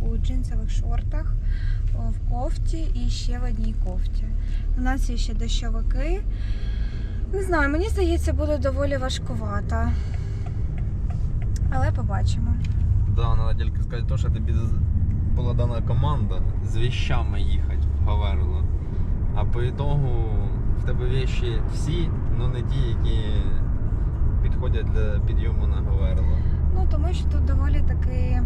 у джинсових шортах, в кофті і ще в одній кофті. У нас є ще дощовики. Не знаю, мені здається, буде доволі важкувато. Але побачимо. Да, треба тільки сказати, то, що тобі була дана команда з віщами їхати в Говерло. А по ітогу в тебе вещі всі, але не ті, які підходять для підйому на Говерло. Ну, тому що тут доволі таки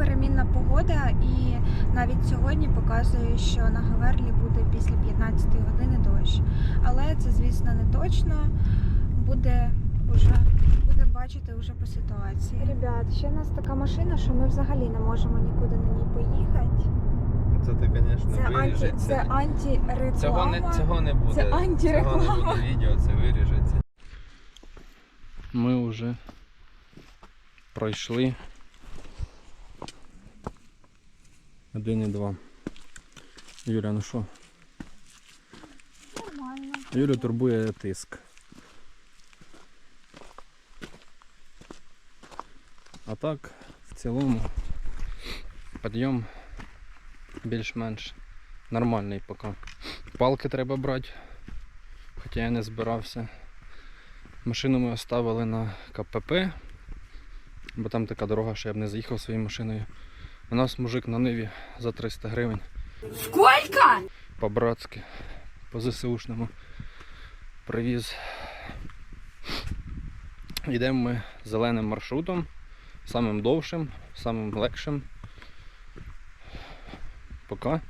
перемінна погода, і навіть сьогодні показує, що на Гаверлі буде після 15 години дощ. Але це, звісно, не точно. Буде уже буде бачити вже по ситуації. Ребят, ще у нас така машина, що ми взагалі не можемо нікуди на ній поїхати. Це ти, звісно, Це анті, виріжеться. це антиреклама. Цього не, цього не буде. Це антиреклама. Цього не буде відео, це виріжеться. Ми вже пройшли один і два. Юля, ну що? Нормально. Юлю турбує тиск. А так, в цілому, підйом більш-менш нормальний поки. Палки треба брати, хоча я не збирався. Машину ми оставили на КПП, бо там така дорога, що я б не заїхав своєю машиною. У нас мужик на ниві за 300 гривень. Сколько? По-братськи, по ЗСУшному привіз. Йдемо ми зеленим маршрутом, самим довшим, самим легшим. Поки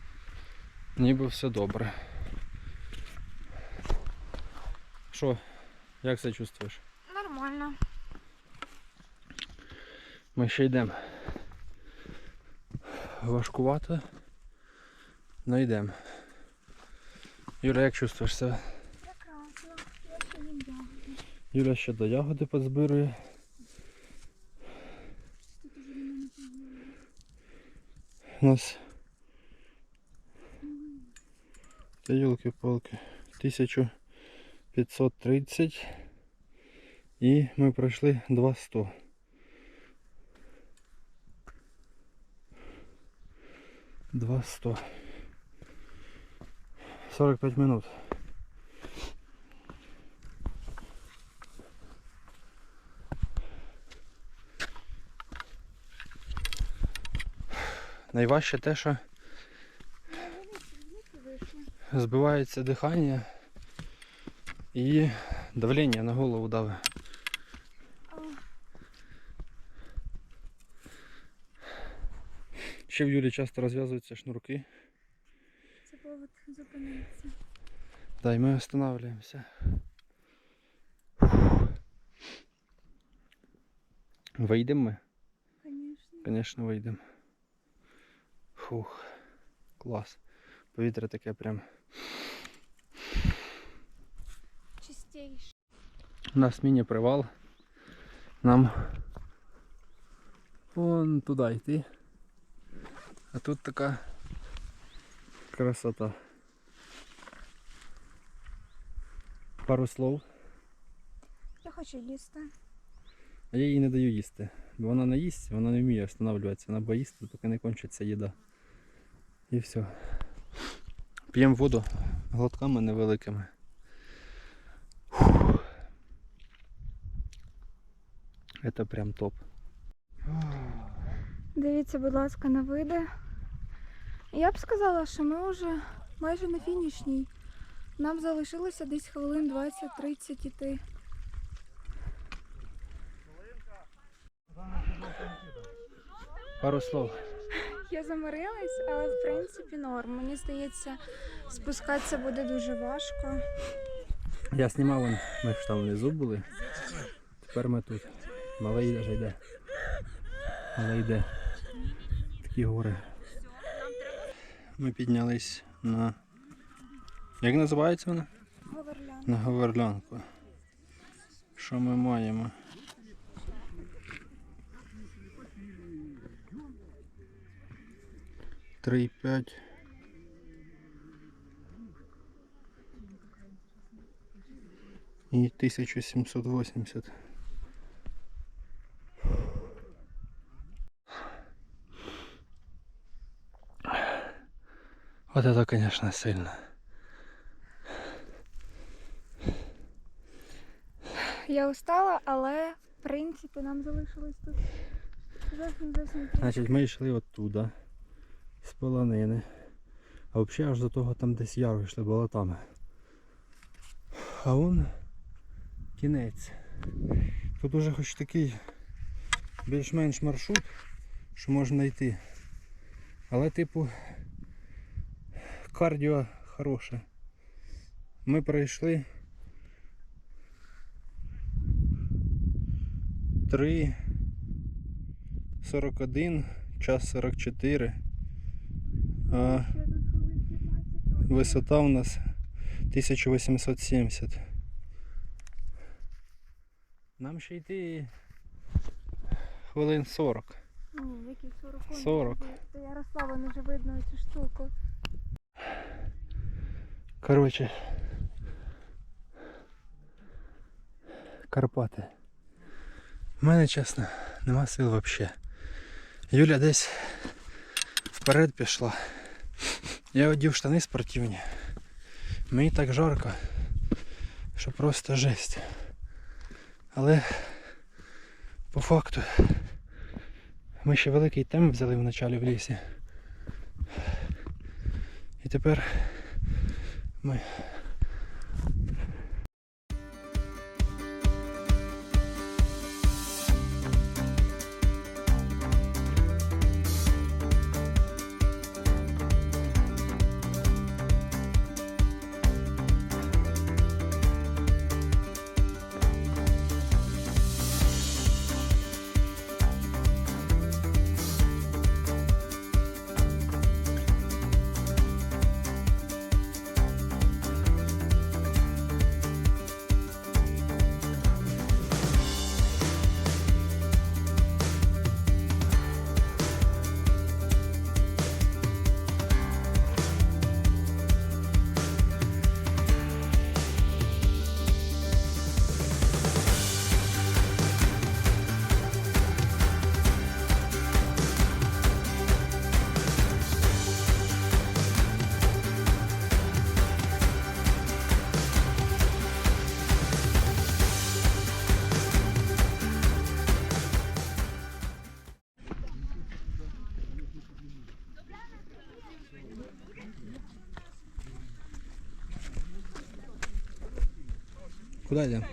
ніби все добре. Що, як себе чувствуєш? Нормально. Ми ще йдемо. Важкувато. Ну йдемо. Юля, як чувствуєш себе? Прекрасно. Я ще їм ягоди. Юля ще до ягоди позбирує. У нас та юлки-палки 1530 і ми пройшли 200. Два сто. 45 минут. Найважче те, що збивається дихання і давлення на голову давить. Ще в Юлі часто розв'язуються шнурки. Це повод зупинитися. Да, і ми останавливаемся. Вийдемо ми? Звісно. Звісно, вийдемо. Фух, клас. Повітря таке прям. Чистіше. У нас міні-привал. Нам вон туди йти. А тут така красота. Пару слов. Я хочу їсти. А я їй не даю їсти. Бо вона не їсть, вона не вміє встановлюватися. Вона боїться, поки не кончиться їда. І все. П'ємо воду глотками невеликими. Фух. Це прям топ. Дивіться, будь ласка, на види. Я б сказала, що ми вже майже на фінішній. Нам залишилося десь хвилин 20-30 іти. Пару слов. Я замирилась, але в принципі норм. Мені здається, спускатися буде дуже важко. Я знімав, вон, ми ж там внизу були. Тепер ми тут. Малий вже йде. Малий йде. Такі гори. Ми піднялись на. Як називається вона? На Говерлянку. Що ми маємо? Три п'ять. і 1780. Вот это, конечно, сильно. Я устала, але в принципі нам залишилось тут зовсім зовсім трішки. Значить, ми йшли оттуда, з полонини. А взагалі аж до того там десь яру йшли болотами. А он кінець. Тут уже хоч такий більш-менш маршрут, що можна йти. Але типу кардіо хороше. Ми пройшли 3 41, час 44. А Ще тут хвилин 15 висота у нас 1870. Нам ще йти хвилин 40. Ні, які 40. 40. Ярослава не вже видно цю штуку. Коротше. Карпати. У мене, чесно, нема сил взагалі. Юля десь вперед пішла. Я одів штани спортивні. Мені так жарко, що просто жесть. Але по факту ми ще великий темп взяли в началі в лісі. І тепер ми Куди йдемо?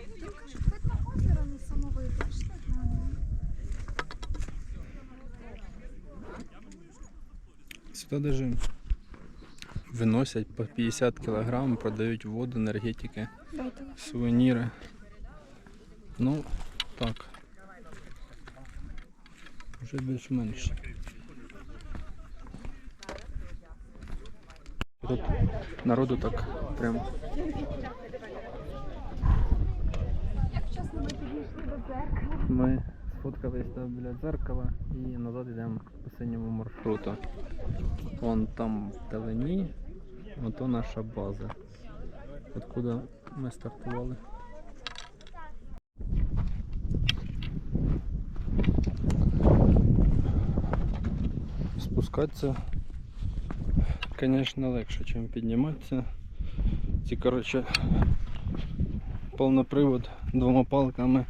Сюди держим. Виносять по 50 кг, продають воду, енергетики, сувеніри. Ну, так. Вже більш-менш. Тут народу так прям. Як чесно, ми сфоткались там біля дзеркала і назад йдемо по синьому маршруту. Вон там вдалині, ото наша база. Откуда ми стартували. Спускатися, звісно, легше, ніж підніматися. Ці, коротше, повнопривод двома палками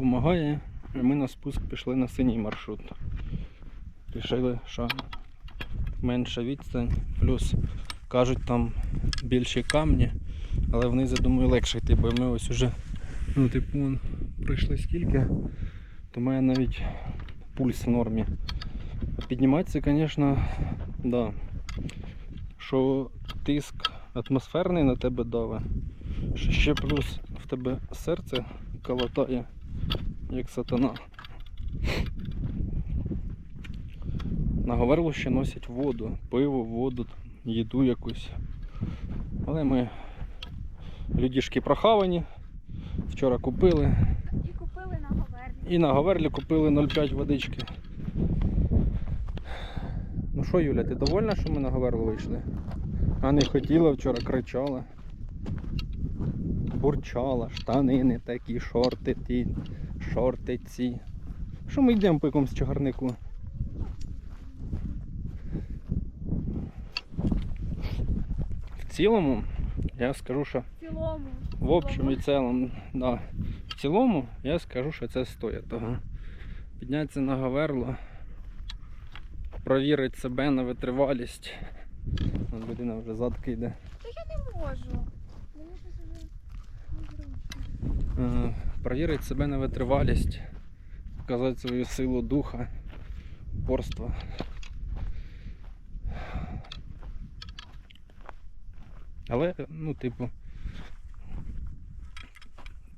допомагає. Ми на спуск пішли на синій маршрут. Рішили, що менша відстань, плюс кажуть там більші камні, але вниз, я думаю, легше йти, бо ми ось уже, ну, типу, вон, пройшли скільки, то має навіть пульс в нормі. Підніматися, звісно, да. Що тиск атмосферний на тебе даве, що ще плюс в тебе серце колотає як сатана. На Говерлу ще носять воду, пиво, воду, їду якусь. Але ми людішки прохавані. Вчора купили. І купили на Говерлі. І на Говерлі купили 0,5 водички. Ну що, Юля, ти довольна, що ми на Говерлу вийшли? А не хотіла вчора, кричала. бурчала, штанини такі, шорти ті, шорти ці. Що ми йдемо по якомусь чагарнику? В цілому, я скажу, що В цілому. в общем і цілому, да. В цілому я скажу, що це стоїть того. Піднятися на Гаверло, провірити себе на витривалість. Вон людина вже задки йде. Та я Не можу. Мені щось уже незручно. Провірити себе на витривалість, показати свою силу духа, упорство. Але, ну, типу,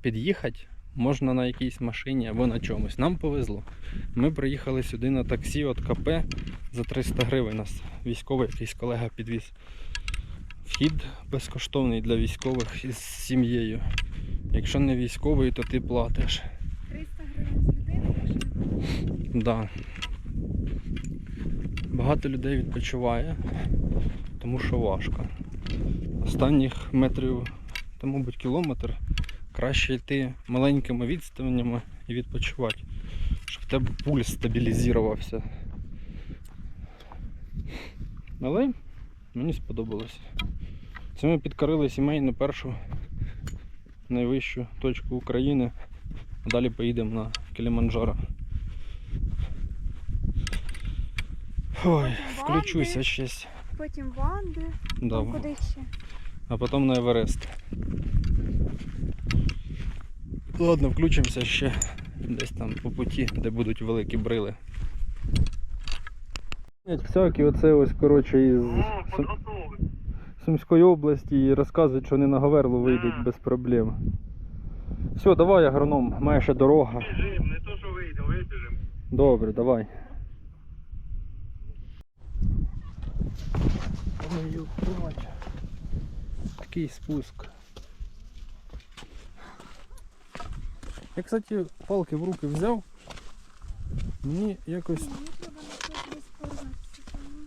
під'їхати можна на якійсь машині або на чомусь. Нам повезло. Ми приїхали сюди на таксі від КП за 300 гривень. Нас військовий якийсь колега підвіз. Вхід безкоштовний для військових із сім'єю. Якщо не військовий, то ти платиш. 300 гривень з людини, якщо Да. Багато людей відпочиває, тому що важко. Останніх метрів, та, мабуть, кілометр краще йти маленькими відстанями і відпочивати, щоб в тебе пульс стабілізувався. Але мені сподобалось. Це ми підкорили сімейну першу найвищу точку України. А далі поїдемо на Кіліманджаро. Ой, включуся щось. потім Ванди. Да, Ну, куди ще? а потім на Еверест. Ладно, включимося ще десь там по путі, де будуть великі брили. Всякі оце ось, коротше, із Сум- Сумської області і розказують, що вони на Говерлу вийдуть без проблем. Все, давай, агроном, має ще дорога. Біжим, не то, що вийдемо, вибіжимо. Добре, давай. Такий спуск. Я, кстати, палки в руки взяв. Мені якось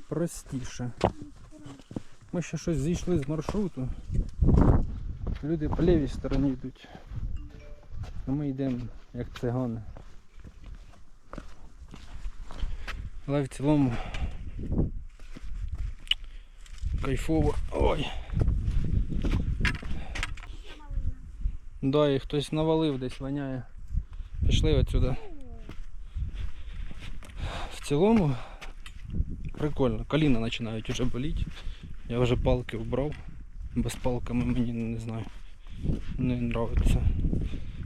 простіше. Ми ще щось зійшли з маршруту. Люди по лівій стороні йдуть. А ми йдемо як цигани. Але в цілому кайфово. Ой. Да, і хтось навалив десь воняє. Пішли отсюди. В цілому прикольно. Коліна починають вже боліти. Я вже палки вбрав. Без палками мені не знаю. Не нравиться.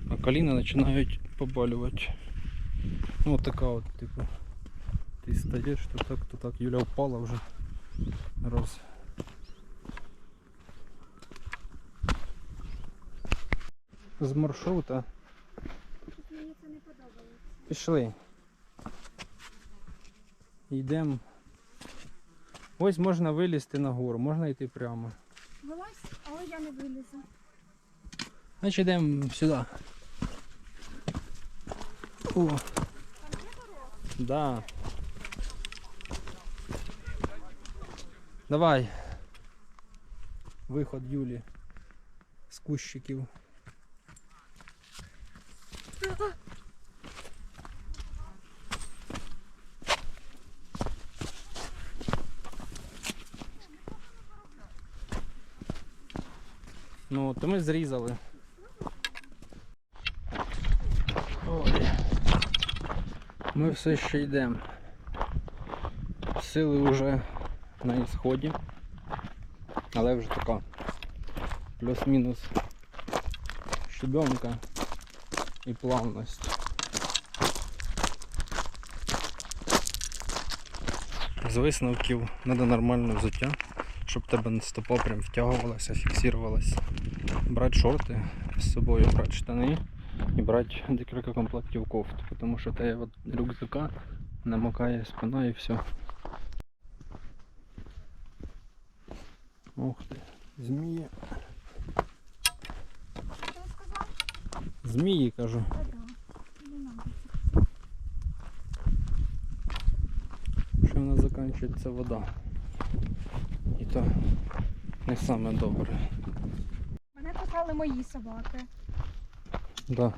А коліна починають побалювати. Ну от така от, типу. Ти стаєш, то так, то так. Юля впала вже. Раз. З маршрута Мені це не подобається. пішли. Йдемо. Ось можна вилізти на гору, можна йти прямо. Вилазь, але я не вилізу. Значить йдемо сюди. О. Да. Давай. Виход Юлі з кущиків. Ну, то ми зрізали. Ой. Ми все ще йдемо. Сили вже на ісході. Але вже така плюс-мінус щебенка і плавність. З висновків треба нормальне взуття, щоб тебе стопа прям втягувалася, фіксувалася. Брати шорти з собою, брати штани і брати декілька комплектів кофт, тому що те от рюкзака намокає спина і все. Ух ти, змії. Змії кажу. Що в нас закінчується вода. І то не саме добре. Мене мої собаки. Да.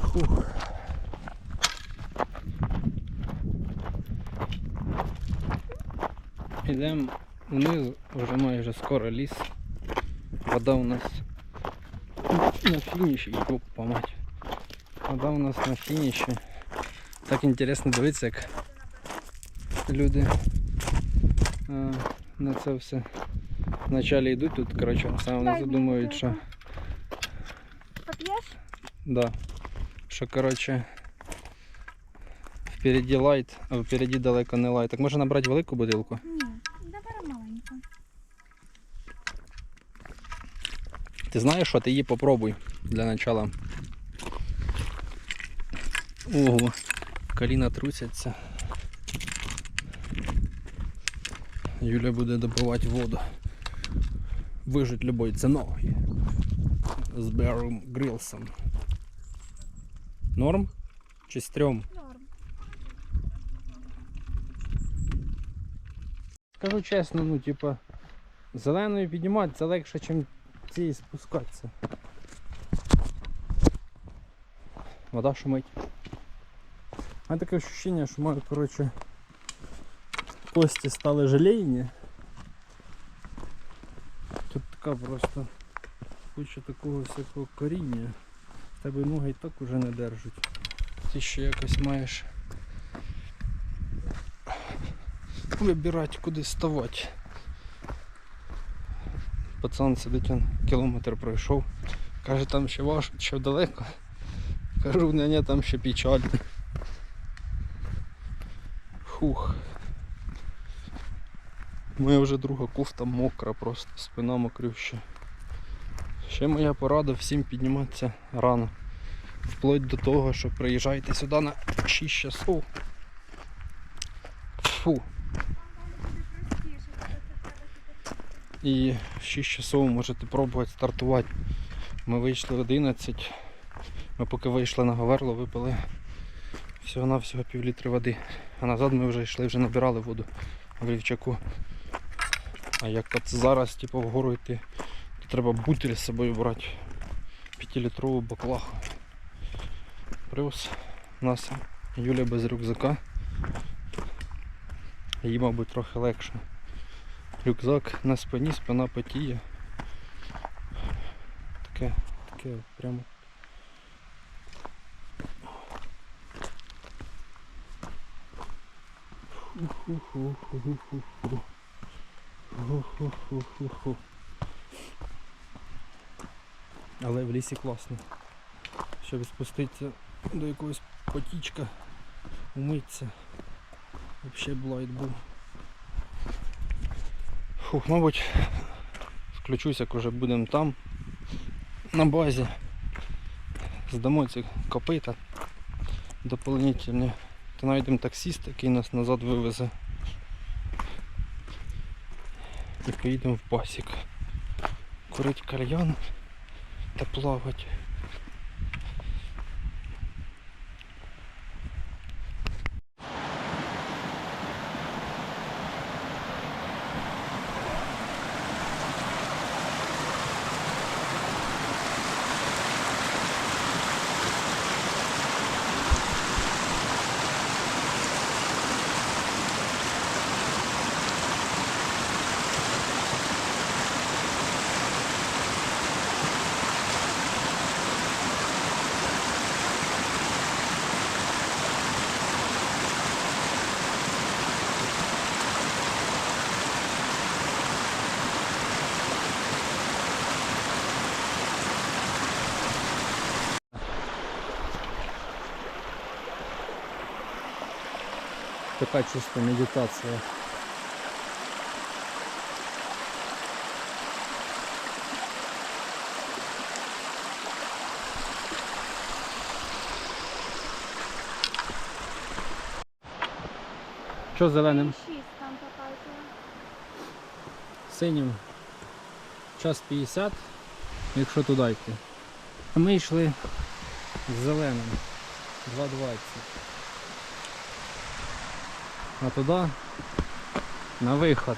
Фух. Ідемо вниз, вже майже скоро ліс. Вода у нас на фініші, йопа мать. Вода у нас на фініші. Так інтересно дивитися, як люди на це все вначалі йдуть тут, коротше, мені думають, що. Поп'єш? Да. Що коротше. Впереді лайт, а впереді далеко не лайт. Так може набрати велику бутилку? Ні, добре маленьку. Ти знаєш що? Ти її попробуй для начала. Ого, коліна трусяться. Юля буде добивати воду. Вижить любой ціною. З Бером Грілсом. Норм? Чи стрьом? Норм. Скажу чесно, ну типа зеленою піднімати це легше, ніж цієї спускатися. Вода шумить. У мене таке ощущення, що маю, коротше, кості стали желейні. Тут така просто куча такого всякого коріння. Тебе ноги і так уже не держать. Ти ще якось маєш вибирати, куди ставати. Пацан сидить, он кілометр пройшов. Каже, там ще важко, ще далеко. Кажу, ні, ні, там ще печаль. Фух. Моя вже друга кофта мокра, просто спина мокрюща. Ще моя порада всім підніматися рано. Вплоть до того, що приїжджайте сюди на 6 часов. Фу. І в 6 часов можете пробувати стартувати. Ми вийшли в 11. Ми поки вийшли на Говерло, випили всього-навсього пів літри води. А назад ми вже йшли, вже набирали воду в рівчаку. А як от зараз типу, вгору йти, то треба бутиль з собою брати. 5-літрову баклаху. Плюс нас Юля без рюкзака. Їй, мабуть, трохи легше. Рюкзак на спині, спина потіє. Таке, таке прямо. Ху-ху-ху-ху-ху-ху. Ху-ху-ху-ху-ху. Але в лісі класно. Щоб спуститися до якогось потічка, умитися. Взагалі блайт був. Фух, мабуть, включусь, як вже будемо там, на базі. Здамо ці копита дополнительні. Та знайдемо таксіст, який нас назад вивезе. І поїдемо в басік. Курить кальян та плавати. Така чиста медитація. Що зеленим? Шість там показує. Синім час 50, якщо туди йти. А ми йшли з зеленим 2.20. А туди На виход.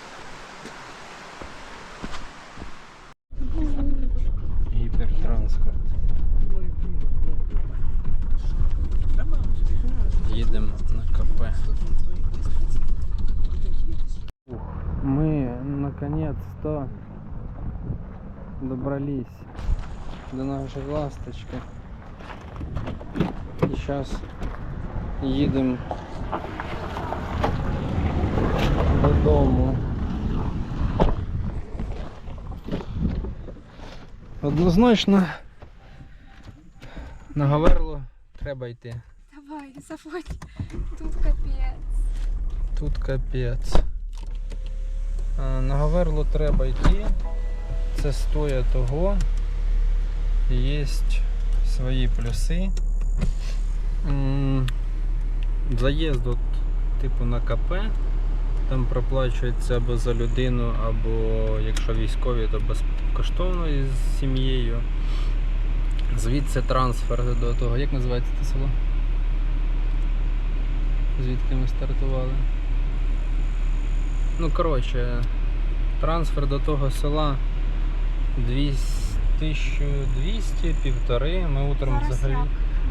Гіпертранспорт. Їдемо на КП. Мы наконец-то добрались до нашей ласточки. И сейчас едем додому. Однозначно на Гаверло треба йти. Давай, заводь. Тут капець. Тут капець. А, На Гаверло треба йти. Це стоїть того. Є свої плюси. Заїзд от, типу на КП. Там проплачується або за людину, або якщо військові, то безкоштовно із сім'єю. Звідси трансфер до того. Як називається це село? Звідки ми стартували? Ну, коротше, трансфер до того села 1200, півтори. Ми утром взагалі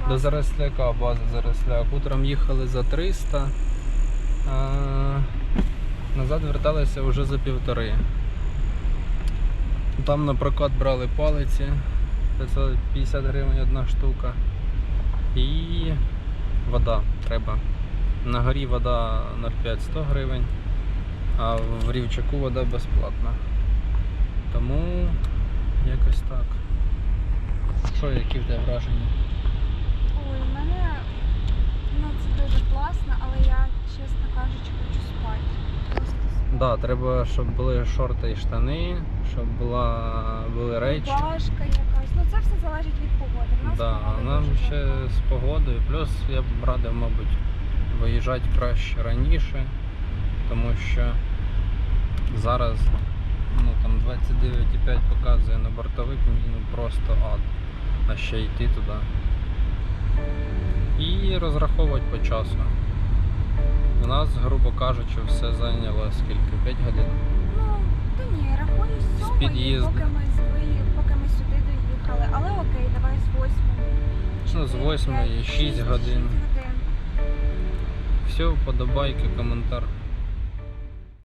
до. Заросляка, база Заросляк. Утром їхали за 300, а назад верталися вже за півтори. Там на прокат брали палиці, 550 гривень одна штука. І вода треба. На горі вода 0,5 100 гривень, а в рівчаку вода безплатна. Тому якось так. Що, які в тебе враження? Ой, у мене ну це дуже класно, але я, чесно кажучи, хочу спати. Просто спати. Да, треба, щоб були шорти і штани, щоб була, були речі. Рубашка якась. Ну це все залежить від погоди. У нас Да, погода нам дуже ще жарка. з погодою. Плюс я б радив, мабуть, виїжджати краще раніше, тому що зараз ну, там 29,5 показує на бортовик, мені ну, просто ад. А ще йти туди. І розраховувати по часу. У нас, грубо кажучи, все зайняло скільки? 5 годин. Ну, та ні, рахую з З сьомої, під'їзду. поки ми з поки ми сюди доїхали. Але окей, давай з восьмої. Ну, з Чотири, восьмої, п'ять, шість шість годин. годин. Все, подобайки, коментар.